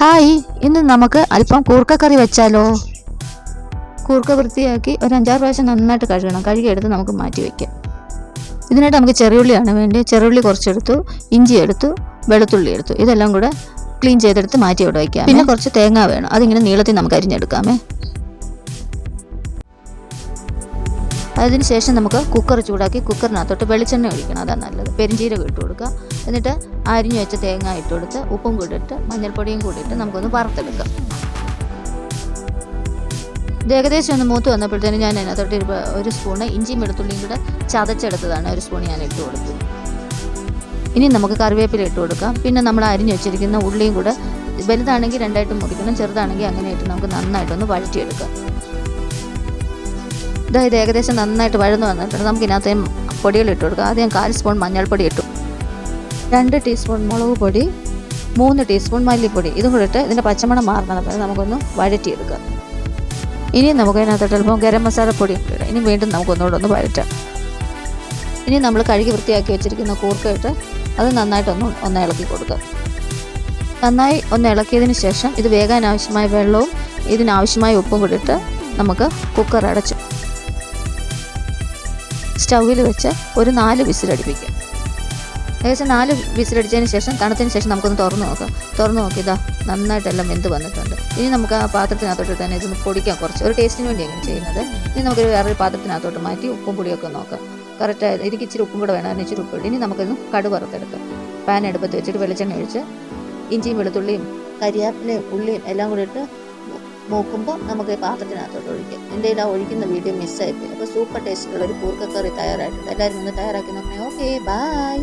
Hi ഇന്ന് നമുക്ക് അല്പം കൂർക്കക്കറി വെച്ചാലോ? കൂർക്ക വൃത്തിയാക്കി ഒരു അഞ്ചാറ് പ്രാവശ്യം നന്നായിട്ട് കഴുകണം. കഴുകിയെടുത്ത് നമുക്ക് മാറ്റി വയ്ക്കാം ഇതിനായിട്ട് നമുക്ക് ചെറിയുള്ളിയാണ് വേണ്ടി ചെറിയുള്ളി കുറച്ചെടുത്തു ഇഞ്ചി എടുത്തു വെളുത്തുള്ളി എടുത്തു. ഇതെല്ലാം കൂടെ ക്ലീൻ ചെയ്തെടുത്ത് മാറ്റി അവിടെ വയ്ക്കാം പിന്നെ കുറച്ച് തേങ്ങ വേണം. അതിങ്ങനെ നീളത്തിൽ നമുക്ക് അരിഞ്ഞെടുക്കാമേ. അതിനുശേഷം നമുക്ക് കുക്കർ ചൂടാക്കി കുക്കറിനകത്തോട്ട് വെളിച്ചെണ്ണ ഒഴിക്കണം. അതാണ് നല്ലത്. പെരിഞ്ചീരകം ഇട്ട് കൊടുക്കുക. എന്നിട്ട് അരിഞ്ഞു വെച്ച തേങ്ങ ഇട്ട് കൊടുത്ത് ഉപ്പും കൂടി ഇട്ട് മഞ്ഞൾപ്പൊടിയും കൂടി ഇട്ട് നമുക്കൊന്ന് വറുത്തെടുക്കാം. ഇത് ഏകദേശം ഒന്ന് മൂത്ത് വന്നപ്പോഴത്തേനും ഞാൻ അതിനകത്തോട്ട് ഒരു സ്പൂണ് ഇഞ്ചിയും വെളുത്തുള്ളിയും കൂടെ ചതച്ചെടുത്തതാണ് ഒരു സ്പൂൺ ഞാൻ ഇട്ട് കൊടുത്തു ഇനി നമുക്ക് കറിവേപ്പില ഇട്ട് കൊടുക്കാം. പിന്നെ നമ്മൾ അരിഞ്ഞു വെച്ചിരിക്കുന്ന ഉള്ളിയും കൂടെ വലുതാണെങ്കിൽ രണ്ടായിട്ട് മുറിക്കണം ചെറുതാണെങ്കിൽ അങ്ങനെയായിട്ട് നമുക്ക് നന്നായിട്ടൊന്ന് വഴറ്റിയെടുക്കാം. ഇതാ ഇത് ഏകദേശം നന്നായിട്ട് വഴന്നു വന്നിട്ടുണ്ട് നമുക്ക് ഇതിനകത്ത് പൊടികൾ ഇട്ട് കൊടുക്കാം. ആദ്യം കാൽ സ്പൂൺ മഞ്ഞൾപ്പൊടി ഇട്ടു. രണ്ട് ടീസ്പൂൺ മുളക് പൊടി മൂന്ന് ടീസ്പൂൺ മല്ലിപ്പൊടി. ഇതും കൂടി ഇട്ട് ഇതിന്റെ പച്ചമണം മാറണം. വരെ നമുക്കൊന്ന് വഴറ്റിയെടുക്കാം. ഇനി നമുക്ക് അതിനകത്തോട്ട് ചിലപ്പോൾ ഗരം മസാല പൊടി ഇടാം ഇനി വീണ്ടും നമുക്കൊന്നുകൂടെ ഒന്ന് വഴറ്റാം. ഇനി നമ്മൾ കഴുകി വൃത്തിയാക്കി വെച്ചിരിക്കുന്ന കൂർക്കയിട്ട് അത് നന്നായിട്ടൊന്ന് ഒന്ന് ഇളക്കി കൊടുക്കുക നന്നായി ഒന്ന് ഇളക്കിയതിന് ശേഷം ഇത് വേകാൻ ആവശ്യമായ വെള്ളവും ഇതിനാവശ്യമായ ഉപ്പും കൂടിയിട്ട് നമുക്ക് കുക്കർ അടച്ചു. സ്റ്റൗവിൽ വെച്ച് ഒരു നാല് വിസിലടിപ്പിക്കുക. ഏകദേശം നാല് വിസിലടിച്ചതിന് ശേഷം തണുത്തതിന് ശേഷം നമുക്കൊന്ന് തുറന്ന് നോക്കാം. തുറന്ന് നോക്കി ഇതാ നന്നായിട്ടെല്ലാം വെന്ത് വന്നിട്ടുണ്ട്. ഇനി നമുക്ക് ആ പാത്രത്തിനകത്തോട്ട് തന്നെ ഇതൊന്ന് പൊടിക്കാം കുറച്ച്. ഒരു ടേസ്റ്റിന് വേണ്ടിയാണ് ചെയ്യുന്നത്. ഇനി നമുക്കൊരു വേറൊരു പാത്രത്തിനകത്തോട്ട് മാറ്റി ഉപ്പും പൊടിയൊക്കെ നോക്കാം. കറക്റ്റ് എനിക്ക് ഇച്ചിരി ഉപ്പും കൂടെ വേണം. ഇച്ചിരി ഉപ്പ് ഇനി നമുക്കൊന്ന് കടു വറുത്തെടുക്കാം. പാൻ എടുപ്പത്ത് വെച്ചിട്ട് വെളിച്ചെണ്ണ ഒഴിച്ച് ഇഞ്ചിയും വെളുത്തുള്ളിയും കരിയാപ്പിലയും ഉള്ളിയും എല്ലാം കൂടി ഇട്ട് മൂക്കുമ്പോൾ നമുക്ക് പാത്രത്തിനകത്തോട്ട് ഒഴിക്കാം. എന്റെ ഇതാ ഒഴിക്കുന്ന വീഡിയോ മിസ്സായിപ്പോയി അപ്പോൾ സൂപ്പർ ടേസ്റ്റുള്ള ഒരു കൂർക്കക്കറി തയ്യാറായിട്ടുണ്ട്. എല്ലാവരും ഒന്ന് തയ്യാറാക്കി നോക്കണേ. Okay bye